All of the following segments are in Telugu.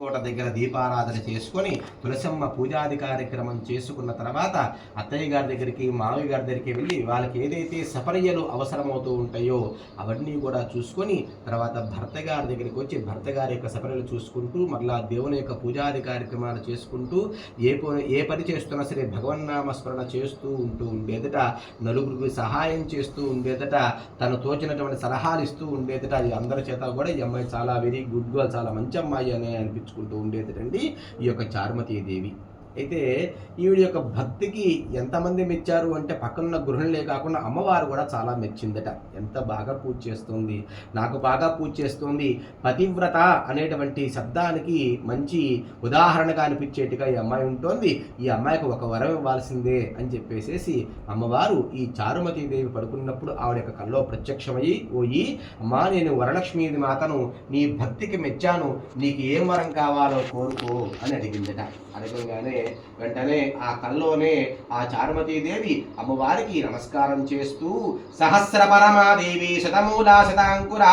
కోట దగ్గర దీపారాధన చేసుకొని తులసమ్మ పూజాది కార్యక్రమం చేసుకున్న తర్వాత అత్తయ్య గారి దగ్గరికి మామయ్య గారి దగ్గరికి వెళ్ళి వాళ్ళకి ఏదైతే సపర్యలు అవసరమవుతూ ఉంటాయో అవన్నీ కూడా చూసుకొని తర్వాత భర్త గారి దగ్గరికి వచ్చి భర్త గారి యొక్క సపర్యలు చూసుకుంటూ మరలా దేవుని యొక్క పూజాది కార్యక్రమాలు చేసుకుంటూ ఏ ఏ పని చేస్తున్నా సరే భగవన్నామ స్మరణ చేస్తూ ఉంటూ ఉండేదట నలుగురికి సహాయం చేస్తూ ఉండేదట తను తోచినటువంటి సలహాలు ఇస్తూ ఉండేదట అది అందరి చేత కూడా ఈ అమ్మాయి చాలా వెరీ గుడ్ గర్ల్ చాలా మంచి అమ్మాయి అని అనిపించుకుంటూ ఉండేదిటండి ఈ యొక్క చారుమతీ దేవి అయితే ఈవిడ యొక్క భక్తికి ఎంతమంది మెచ్చారు అంటే పక్కనున్న గృహిణులే కాకుండా అమ్మవారు కూడా చాలా మెచ్చిందట. ఎంత బాగా పూజ చేస్తుంది. నాకు బాగా పూజ చేస్తుంది. పతివ్రత అనేటువంటి శబ్దానికి మంచి ఉదాహరణగా అనిపించేట్టుగా ఈ అమ్మాయి ఉంటుంది. ఈ అమ్మాయికి ఒక వరం ఇవ్వాల్సిందే అని చెప్పేసేసి అమ్మవారు ఈ చారుమతి దేవి పడుకున్నప్పుడు ఆవిడ యొక్క కల్లో ప్రత్యక్షమయ్యి పోయి అమ్మా నేను వరలక్ష్మీది మాతను నీ భక్తికి మెచ్చాను. నీకు ఏం వరం కావాలో కోరుకో అని అడిగిందట. అడగంగానే వెంటనే ఆ కల్లోనే ఆ చారుమతీదేవి అమ్మవారికి నమస్కారం చేస్తూ సహస్ర పరమాదేవి శతమూలా శతాంకుర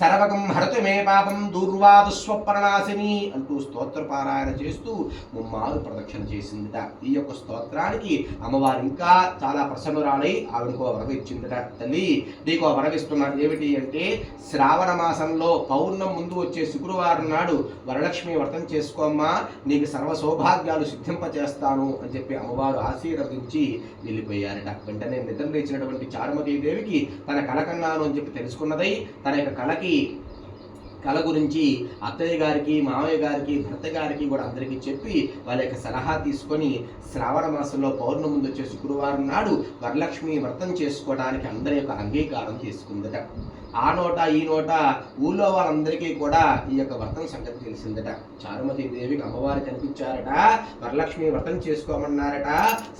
సర్వకం హరతు మే పాపం దూర్వాదు స్వప్రణాశిని అంటూ స్తోత్ర పారాయణ చేస్తూ ముమ్మారు ప్రదక్షిణ చేసిందిట. ఈ యొక్క స్తోత్రానికి అమ్మవారు ఇంకా చాలా ప్రసన్నురాలై ఆవిడకో వరం ఇచ్చిందట. తల్లి నీకు ఆ వరం ఏమిటి అంటే శ్రావణ మాసంలో పౌర్ణం ముందు వచ్చే శుక్రవారం నాడు వరలక్ష్మి వ్రతం చేసుకోమ్మా. నీకు సర్వ సౌభాగ్యాలు సిద్ధింపచేస్తాను అని చెప్పి అమ్మవారు ఆశీర్వదించి వెళ్ళిపోయారట వెంటనే నిద్ర లేచినటువంటి చారుమతీ దేవికి తన కళ కన్నాను అని చెప్పి తెలుసుకున్నదై తన యొక్క కళకి కళ గురించి అత్తయ్య గారికి మామయ్య గారికి భర్త గారికి కూడా అందరికీ చెప్పి వాళ్ళ యొక్క సలహా తీసుకొని శ్రావణ మాసంలో పౌర్ణమి ముందు వచ్చే శుక్రవారం నాడు వరలక్ష్మి వ్రతం చేసుకోవడానికి అందరి యొక్క అంగీకారం తీసుకుందట. ఆ నోట ఈ నోట ఊళ్ళో వాళ్ళందరికీ కూడా ఈ యొక్క వ్రతం సంగతి తెలిసిందట. చారుమతి దేవికి అమ్మవారు కనిపించారట. వరలక్ష్మి వ్రతం చేసుకోమన్నారట.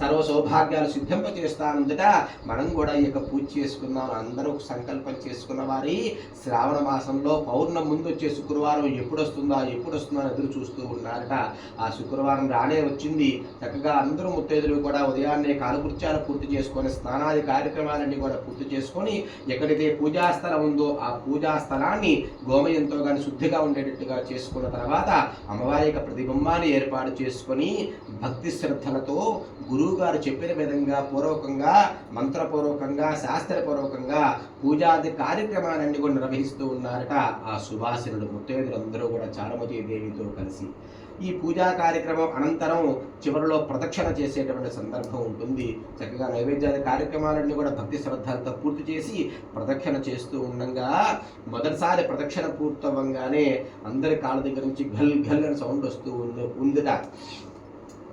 సర్వ సౌభాగ్యాలు సిద్ధింప చేస్తానందట మనం కూడా ఈ యొక్క పూజ చేసుకుందాం. అందరూ సంకల్పం చేసుకున్న వారి శ్రావణ మాసంలో పౌర్ణం ముందు వచ్చే శుక్రవారం ఎప్పుడు వస్తుందా ఎప్పుడు వస్తుందా అని ఎదురు చూస్తూ ఉన్నారట. ఆ శుక్రవారం రానే వచ్చింది. చక్కగా అందరూ ముత్తైదులు కూడా ఉదయాన్నే కాలకృత్యాలు పూర్తి చేసుకొని స్నానాది కార్యక్రమాలన్నీ కూడా పూర్తి చేసుకొని ఎక్కడైతే పూజాస్థలం ఉందో ఆ పూజా స్థలాన్ని గోమయంతో కానీ శుద్ధిగా ఉండేటట్టుగా చేసుకున్న తర్వాత అమ్మవారి యొక్క ప్రతిబింబాన్ని ఏర్పాటు చేసుకొని భక్తి శ్రద్ధలతో గురువు గారు చెప్పిన విధంగా పూర్వకంగా మంత్రపూర్వకంగా శాస్త్రపూర్వకంగా పూజాది కార్యక్రమాలన్నీ కూడా నిర్వహిస్తూ ఉన్నారట ఆ సుభాషణుడు ముత్తైదులందరూ కూడా చారుమతి దేవితో కలిసి. ఈ పూజా కార్యక్రమం అనంతరం చివరిలో ప్రదక్షిణ చేసేటువంటి సందర్భం ఉంటుంది. చక్కగా నైవేద్యాది కార్యక్రమాలన్నీ కూడా భక్తి శ్రద్ధలతో పూర్తి చేసి ప్రదక్షిణ చేస్తూ ఉండగా మొదటిసారి ప్రదక్షిణ పూర్తవ్వంగానే అందరి కాళ్ళ దగ్గర నుంచి ఘల్ ఘల్ అని సౌండ్ వస్తూ ఉంది ఉందిట.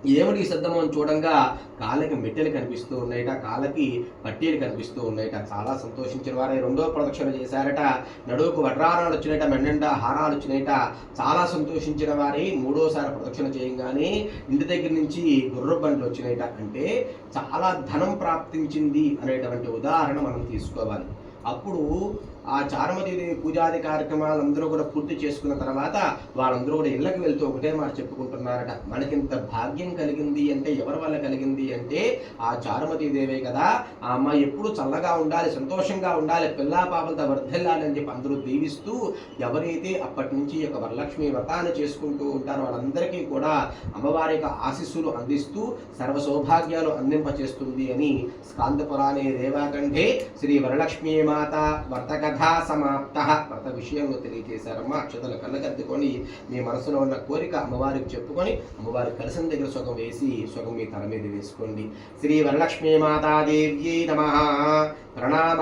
ఏమిటి ఈ అని చూడంగా కాళ్ళకి మెట్టెలు కనిపిస్తూ ఉన్నాయట కాళ్ళకి పట్టీలు కనిపిస్తూ ఉన్నాయట. చాలా సంతోషించిన వారే. రెండో ప్రదక్షిణ చేశారట. నడువుకు వడ్రారాలు వచ్చినాయట మెండండా హారాలు వచ్చినాయట. చాలా సంతోషించిన వారి. మూడోసారి ప్రదక్షిణ చేయంగానే ఇంటి దగ్గర నుంచి గుర్ర బండ్లు వచ్చినాయట. అంటే చాలా ధనం ప్రాప్తించింది అనేటువంటి ఉదాహరణ మనం తీసుకోవాలి. అప్పుడు ఆ చారుమతీదేవి పూజాది కార్యక్రమాలు అందరూ కూడా పూర్తి చేసుకున్న తర్వాత వాళ్ళందరూ కూడా ఇళ్ళకి వెళ్తూ ఒకటే మాట చెప్పుకుంటున్నారట. మనకింత భాగ్యం కలిగింది అంటే ఎవరి వల్ల కలిగింది అంటే ఆ చారుమతీదేవే కదా. ఆ అమ్మాయి ఎప్పుడు చల్లగా ఉండాలి సంతోషంగా ఉండాలి పిల్లా పాపలతో వర్ధిల్లాలి అని చెప్పి అందరూ దీవిస్తూ ఎవరైతే అప్పటి నుంచి యొక్క వరలక్ష్మి వ్రతాన్ని చేసుకుంటూ ఉంటారో వాళ్ళందరికీ కూడా అమ్మవారి యొక్క ఆశీస్సులు అందిస్తూ సర్వ సౌభాగ్యాలు అందింపచేస్తుంది అని స్కాంద దేవా కంటే శ్రీ వరలక్ష్మీ మాత వర్తక కథా సమాప్త వ్రత విషయంలో తెలియజేశారమ్మా. అక్షతలు కళ్ళకద్దుకొని మీ మనసులో ఉన్న కోరిక అమ్మవారికి చెప్పుకొని అమ్మవారి కలిసిన దగ్గర సుఖం వేసి సుఖం మీ తల మీద వేసుకోండి. శ్రీ వరలక్ష్మీ మాతాదేవ్యై నమ. ప్రణామ